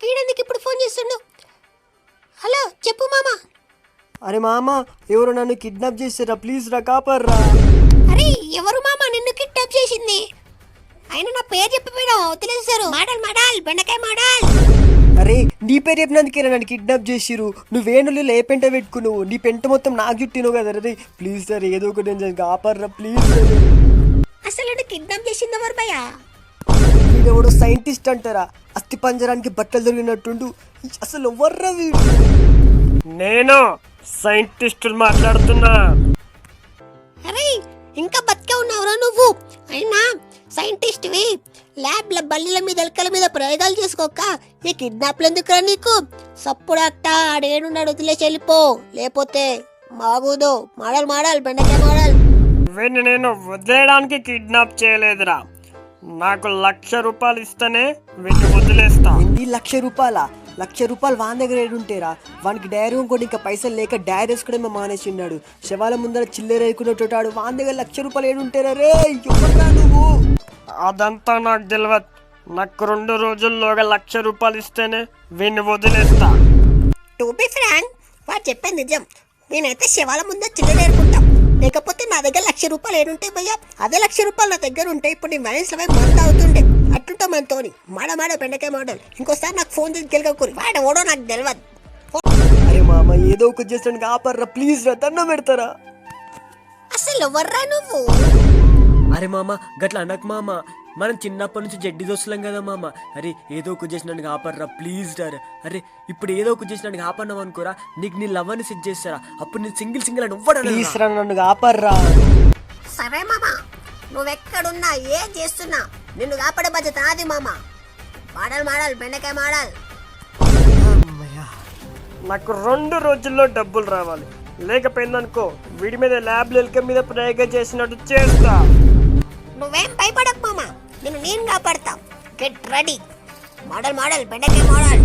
వీడెందుకు ఇప్పుడు ఫోన్ చేస్తుండు? హలో చెప్పు మామ. అరే మామ ఎవరు నన్ను కిడ్నాప్ చేసారా ప్లీజ్ రా కాపర్రా అరే ఎవరు మామ నిన్ను కిడ్నాప్ చేసింది? ఆయన నా పేరు చెప్పిపోయినావు? వదిలేసారు మాడల్ మాడల్ బెండకాయ మాడల్. అరే నీ పేరు చెప్పినందుకేనా నన్ను కిడ్నాప్ చేసిరు నువ్వేను ఏ పెంట పెట్టుకు నువ్వు నీ పెంట మొత్తం నాకు చుట్టినావు కదా రే. ప్లీజ్ సార్ ఏదో ఒకటి కాపర్రా ప్లీజ్ అసలు కిడ్నాప్ చేసింది ఎవరు భయ్యా? వీడెవడో సైంటిస్ట్ అంటారా? అస్థి పంజరానికి బట్టలు దొరికినట్టుండు. అసలు ఎవర్రా వీడు? నేను సైంటిస్ట్ మాట్లాడుతున్నా. అరే ఇంకా బతికే ఉన్నావురా నువ్వు? అయినా సైంటిస్ట్వి ల్యాబ్ల బల్లిల మీద ఎలకల మీద ప్రయోగాలు చేసుకోక ఈ కిడ్నాప్లు ఎందుకురా నీకు? సప్పుడు అట్ట ఆడేనున్నాడు వదిలేసి వెళ్ళిపో లేకపోతే మాగుదు మాడల్ మాడల్ బెండకాయ మాడల్. వీడిని నేను వదిలేయడానికి కిడ్నాప్ చేయలేదురా. నాకు లక్ష రూపాయలు ఇస్తేనే వీడిని వదిలేస్తా. ఎన్ని లక్ష రూపాయల? లక్ష రూపాయలు వాని దగ్గర ఏడుంటేరా వానికి డైరీ ఇంకోటి ఇంకా పైసలు లేక డైరీ వేసుకునే మానేసిన్నాడు శవాల ముందర చిల్లర వేసుకున్నట్టు వాని దగ్గర లక్ష రూపాయలు ఏడుంటారా రే నువ్వు? అదంతా నాకు తెలియదు నాకు రెండు రోజుల్లోగా లక్ష రూపాయలు ఇస్తేనే వీడిని వదిలేస్తా. టు బి ఫ్రాంక్ వాడు చెప్పేది నిజం. నేనైతే శివాల ముందే చిల్లర ఏరుకుంటాం లేకపోతే నా దగ్గర లక్ష రూపాయలు ఏడుంటాయి భయ్యా అదే లక్ష రూపాయలు నా దగ్గర ఉంటాయి ఇప్పుడు నేను వయసులో మంద అవుతుండే. అట్లుంటా మనతోని మాడ మాడ బెండకాయ మోడల్ ఇంకోసారి నాకు ఫోన్ చేసి గెలకూరి వాడు ఓడో నాకు తెలియదు అరే మామ ఏదో ఒకటి చేస్తాను ఆపర్రా. ప్లీజ్ రా దండం పెడతారా? అసలు ఎవర్రా నువ్వు? అరే మామ గట్ల అనకు మామ. మనం చిన్నప్పటి నుంచి జడ్డి దోస్తులం కదా మామ. అరే ఏదో ఒకటి చేసినానికి ఆపర్రా ప్లీజ్ డార్ అరే ఇప్పుడు ఏదో ఒకటి చేసినానికి ఆపన్నాం అనుకోరా నీకు నీ లవ్ అని సెట్ చేస్తారా? అప్పుడు నేను సింగిల్ సింగిల్ అని ప్లీజ్ రా నన్ను ఆపర్రా సరే మామ నువ్వెక్కడున్నా ఏం చేస్తున్నా నిన్ను కాపాడే బాధ్యత నాది మామ. మాడల్ మాడల్ బెండకాయ మాడల్. నాకు రెండు రోజుల్లో డబ్బులు రావాలి. లేకపోయిందనుకో వీడి మీద ల్యాబ్ ఎలుక మీద ప్రయోగం చేసినట్టు చేస్తా. నువ్వేం భయపడకు మామ. నేను నేను కాపాడతా. గెట్ రెడీ మోడల్ మోడల్ బెండకాయ మోడల్.